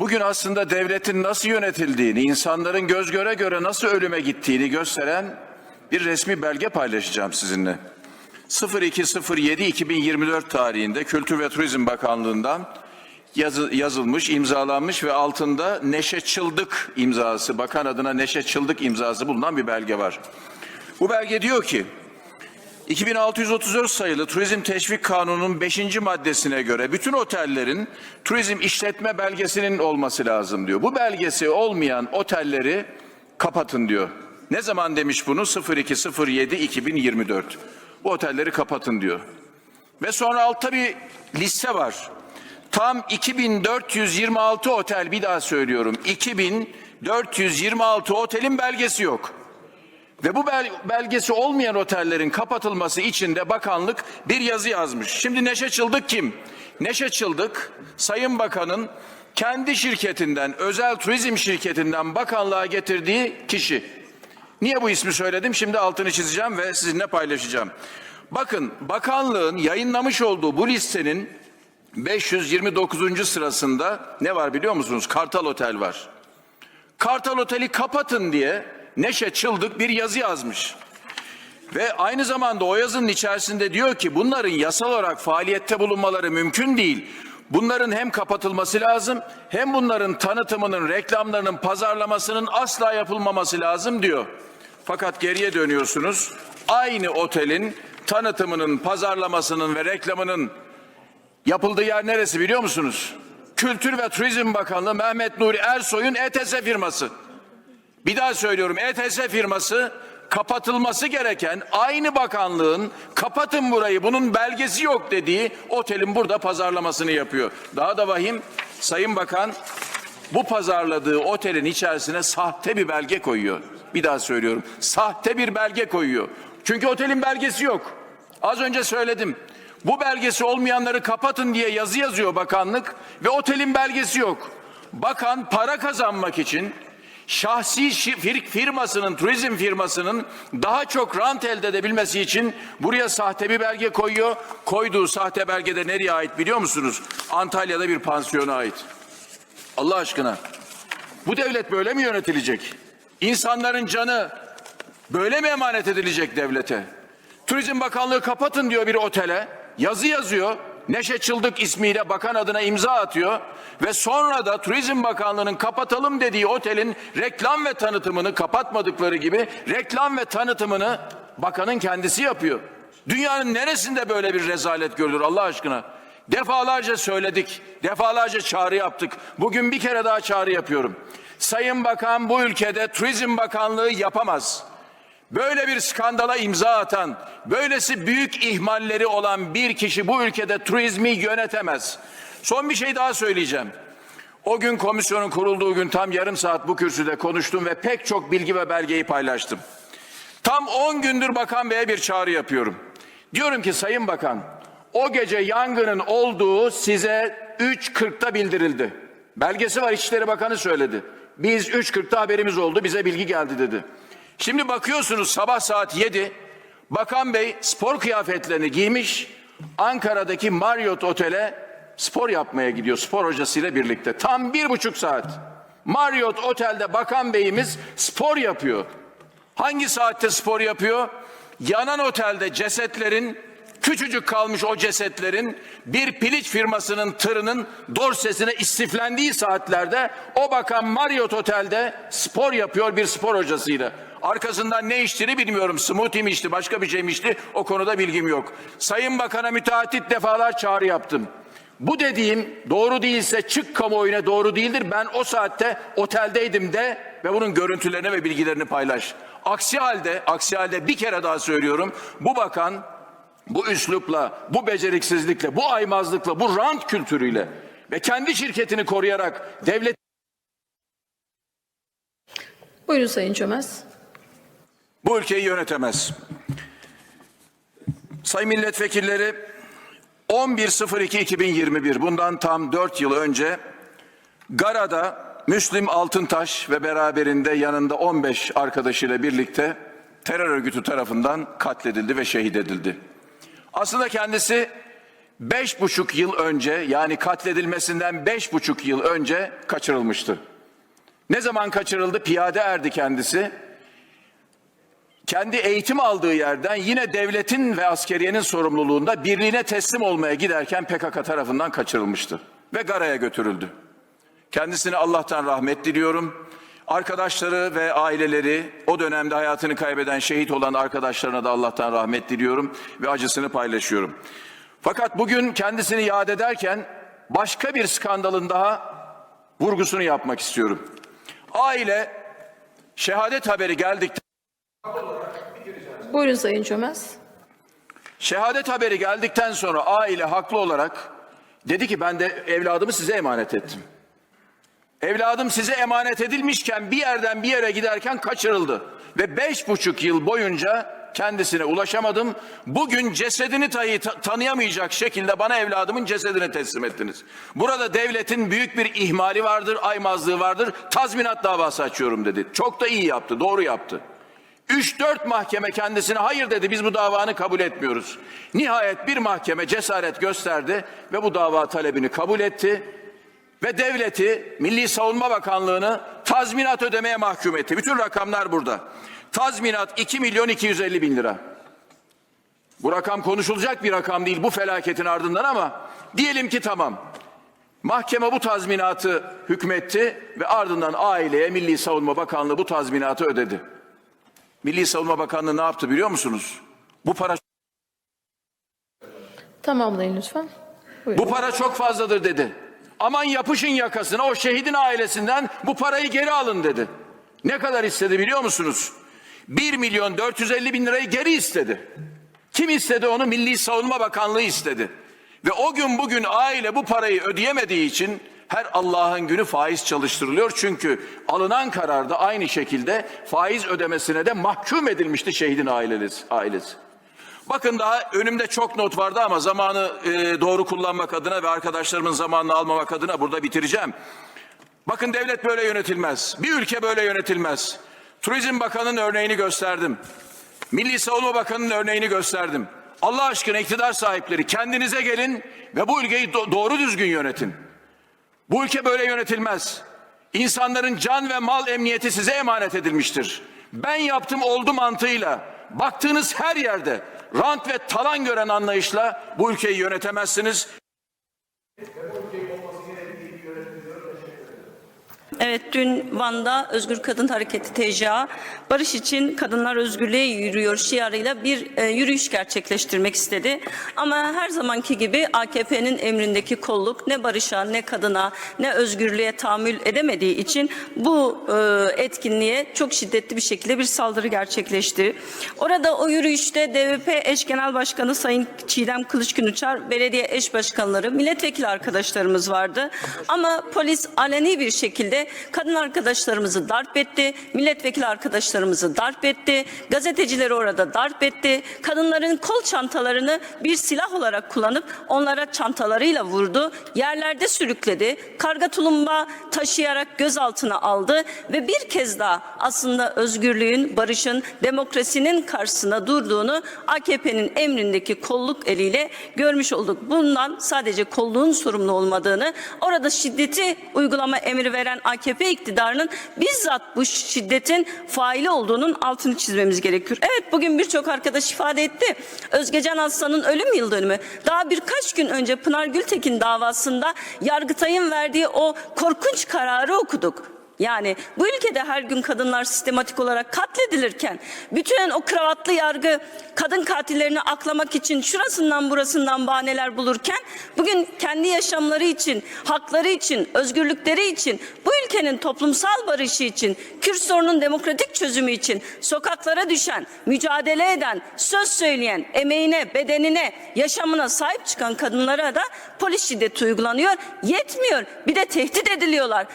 bugün aslında devletin nasıl yönetildiğini, insanların göz göre göre nasıl ölüme gittiğini gösteren bir resmi belge paylaşacağım sizinle. 0207-2024 tarihinde Kültür ve Turizm Bakanlığı'ndan yazı- yazılmış, imzalanmış ve altında Neşe Çıldık imzası, bakan adına Neşe Çıldık imzası bulunan bir belge var. Bu belge diyor ki, 2634 sayılı Turizm Teşvik Kanunu'nun 5. maddesine göre bütün otellerin turizm işletme belgesinin olması lazım diyor. Bu belgesi olmayan otelleri kapatın diyor. Ne zaman demiş bunu? 0207-2024. Bu otelleri kapatın diyor. Ve sonra altta bir liste var. Tam 2426 otel bir daha söylüyorum. 2426 otelin belgesi yok. Ve bu bel- belgesi olmayan otellerin kapatılması için de bakanlık bir yazı yazmış. Şimdi Neşe Çıldık kim? Neşe Çıldık, Sayın Bakan'ın kendi şirketinden, özel turizm şirketinden bakanlığa getirdiği kişi. Niye bu ismi söyledim? Şimdi altını çizeceğim ve sizinle paylaşacağım. Bakın bakanlığın yayınlamış olduğu bu listenin 529. sırasında ne var biliyor musunuz? Kartal Otel var. Kartal Otel'i kapatın diye Neşe Çıldık bir yazı yazmış. Ve aynı zamanda o yazının içerisinde diyor ki bunların yasal olarak faaliyette bulunmaları mümkün değil. Bunların hem kapatılması lazım hem bunların tanıtımının, reklamlarının, pazarlamasının asla yapılmaması lazım diyor. Fakat geriye dönüyorsunuz. Aynı otelin tanıtımının, pazarlamasının ve reklamının yapıldığı yer neresi biliyor musunuz? Kültür ve Turizm Bakanlığı Mehmet Nuri Ersoy'un ETS firması. Bir daha söylüyorum ETS firması kapatılması gereken aynı bakanlığın kapatın burayı bunun belgesi yok dediği otelin burada pazarlamasını yapıyor. Daha da vahim Sayın Bakan bu pazarladığı otelin içerisine sahte bir belge koyuyor. Bir daha söylüyorum. Sahte bir belge koyuyor. Çünkü otelin belgesi yok. Az önce söyledim. Bu belgesi olmayanları kapatın diye yazı yazıyor bakanlık ve otelin belgesi yok. Bakan para kazanmak için şahsi firmasının, turizm firmasının daha çok rant elde edebilmesi için buraya sahte bir belge koyuyor. Koyduğu sahte belgede nereye ait biliyor musunuz? Antalya'da bir pansiyona ait. Allah aşkına. Bu devlet böyle mi yönetilecek? İnsanların canı böyle mi emanet edilecek devlete? Turizm Bakanlığı kapatın diyor bir otele. Yazı yazıyor. Neşe Çıldık ismiyle bakan adına imza atıyor ve sonra da Turizm Bakanlığı'nın kapatalım dediği otelin reklam ve tanıtımını kapatmadıkları gibi reklam ve tanıtımını bakanın kendisi yapıyor. Dünyanın neresinde böyle bir rezalet görülür Allah aşkına? Defalarca söyledik, defalarca çağrı yaptık. Bugün bir kere daha çağrı yapıyorum. Sayın Bakan bu ülkede Turizm Bakanlığı yapamaz. Böyle bir skandala imza atan, böylesi büyük ihmalleri olan bir kişi bu ülkede turizmi yönetemez. Son bir şey daha söyleyeceğim. O gün komisyonun kurulduğu gün tam yarım saat bu kürsüde konuştum ve pek çok bilgi ve belgeyi paylaştım. Tam 10 gündür Bakan Bey'e bir çağrı yapıyorum. Diyorum ki Sayın Bakan, o gece yangının olduğu size 3.40'da bildirildi. Belgesi var İçişleri Bakanı söyledi. Biz 3.40'da haberimiz oldu, bize bilgi geldi dedi. Şimdi bakıyorsunuz sabah saat 7, Bakan Bey spor kıyafetlerini giymiş, Ankara'daki Marriott Otel'e spor yapmaya gidiyor, spor hocasıyla birlikte. Tam bir buçuk saat. Marriott Otel'de Bakan Bey'imiz spor yapıyor. Hangi saatte spor yapıyor? Yanan otelde cesetlerin, küçücük kalmış o cesetlerin bir piliç firmasının tırının dorsesine istiflendiği saatlerde o bakan Marriott Otel'de spor yapıyor bir spor hocasıyla. Arkasından ne içtiğini bilmiyorum. Smoothie mi içti, başka bir şey mi içti? O konuda bilgim yok. Sayın Bakan'a müteahhit defalar çağrı yaptım. Bu dediğim doğru değilse çık kamuoyuna doğru değildir. Ben o saatte oteldeydim de ve bunun görüntülerini ve bilgilerini paylaş. Aksi halde, aksi halde bir kere daha söylüyorum. Bu bakan bu üslupla, bu beceriksizlikle, bu aymazlıkla, bu rant kültürüyle ve kendi şirketini koruyarak devlet Buyurun Sayın Çömez. Bu ülkeyi yönetemez. Sayın milletvekilleri 11.02.2021 bundan tam 4 yıl önce Gara'da Müslim Altıntaş ve beraberinde yanında 15 arkadaşıyla birlikte terör örgütü tarafından katledildi ve şehit edildi. Aslında kendisi beş buçuk yıl önce yani katledilmesinden beş buçuk yıl önce kaçırılmıştı. Ne zaman kaçırıldı? Piyade erdi kendisi. Kendi eğitim aldığı yerden yine devletin ve askeriyenin sorumluluğunda birliğine teslim olmaya giderken PKK tarafından kaçırılmıştı ve Gara'ya götürüldü. Kendisine Allah'tan rahmet diliyorum. Arkadaşları ve aileleri o dönemde hayatını kaybeden şehit olan arkadaşlarına da Allah'tan rahmet diliyorum ve acısını paylaşıyorum. Fakat bugün kendisini yad ederken başka bir skandalın daha vurgusunu yapmak istiyorum. Aile şehadet haberi geldikten Buyurun Sayın Çömez. Şehadet haberi geldikten sonra aile haklı olarak dedi ki ben de evladımı size emanet ettim. Evladım size emanet edilmişken bir yerden bir yere giderken kaçırıldı. Ve beş buçuk yıl boyunca kendisine ulaşamadım. Bugün cesedini dahi ta- tanıyamayacak şekilde bana evladımın cesedini teslim ettiniz. Burada devletin büyük bir ihmali vardır, aymazlığı vardır. Tazminat davası açıyorum dedi. Çok da iyi yaptı, doğru yaptı. 3-4 mahkeme kendisine hayır dedi biz bu davanı kabul etmiyoruz. Nihayet bir mahkeme cesaret gösterdi ve bu dava talebini kabul etti. Ve devleti Milli Savunma Bakanlığı'nı tazminat ödemeye mahkum etti. Bütün rakamlar burada. Tazminat 2 milyon 250 bin lira. Bu rakam konuşulacak bir rakam değil bu felaketin ardından ama diyelim ki tamam. Mahkeme bu tazminatı hükmetti ve ardından aileye Milli Savunma Bakanlığı bu tazminatı ödedi. Milli Savunma Bakanlığı ne yaptı biliyor musunuz? Bu para Tamamlayın lütfen. Buyurun. bu para çok fazladır dedi. Aman yapışın yakasına o şehidin ailesinden bu parayı geri alın dedi. Ne kadar istedi biliyor musunuz? 1 milyon 450 bin lirayı geri istedi. Kim istedi onu? Milli Savunma Bakanlığı istedi. Ve o gün bugün aile bu parayı ödeyemediği için her Allah'ın günü faiz çalıştırılıyor. Çünkü alınan kararda aynı şekilde faiz ödemesine de mahkum edilmişti şehidin ailesi. ailesi. Bakın daha önümde çok not vardı ama zamanı e, doğru kullanmak adına ve arkadaşlarımın zamanını almamak adına burada bitireceğim. Bakın devlet böyle yönetilmez. Bir ülke böyle yönetilmez. Turizm Bakanı'nın örneğini gösterdim. Milli Savunma Bakanı'nın örneğini gösterdim. Allah aşkına iktidar sahipleri kendinize gelin ve bu ülkeyi do- doğru düzgün yönetin. Bu ülke böyle yönetilmez. İnsanların can ve mal emniyeti size emanet edilmiştir. Ben yaptım oldu mantığıyla baktığınız her yerde rant ve talan gören anlayışla bu ülkeyi yönetemezsiniz. Evet dün Van'da Özgür Kadın Hareketi TCA barış için kadınlar özgürlüğe yürüyor şiarıyla bir e, yürüyüş gerçekleştirmek istedi. Ama her zamanki gibi AKP'nin emrindeki kolluk ne barışa ne kadına ne özgürlüğe tahammül edemediği için bu e, etkinliğe çok şiddetli bir şekilde bir saldırı gerçekleşti. Orada o yürüyüşte DVP eş genel başkanı Sayın Çiğdem Kılıçkın-Uçar, belediye eş başkanları, milletvekili arkadaşlarımız vardı. Ama polis aleni bir şekilde kadın arkadaşlarımızı darp etti, milletvekili arkadaşlarımızı darp etti, gazetecileri orada darp etti, kadınların kol çantalarını bir silah olarak kullanıp onlara çantalarıyla vurdu, yerlerde sürükledi, karga tulumba taşıyarak gözaltına aldı ve bir kez daha aslında özgürlüğün, barışın, demokrasinin karşısına durduğunu AKP'nin emrindeki kolluk eliyle görmüş olduk. Bundan sadece kolluğun sorumlu olmadığını, orada şiddeti uygulama emri veren AKP iktidarının bizzat bu şiddetin faili olduğunun altını çizmemiz gerekiyor. Evet bugün birçok arkadaş ifade etti. Özgecan Aslan'ın ölüm yıl dönümü. Daha birkaç gün önce Pınar Gültekin davasında Yargıtay'ın verdiği o korkunç kararı okuduk. Yani bu ülkede her gün kadınlar sistematik olarak katledilirken bütün o kravatlı yargı kadın katillerini aklamak için şurasından burasından bahaneler bulurken bugün kendi yaşamları için, hakları için, özgürlükleri için, bu ülkenin toplumsal barışı için, Kürt sorunun demokratik çözümü için sokaklara düşen, mücadele eden, söz söyleyen, emeğine, bedenine, yaşamına sahip çıkan kadınlara da polis şiddeti uygulanıyor. Yetmiyor. Bir de tehdit ediliyorlar.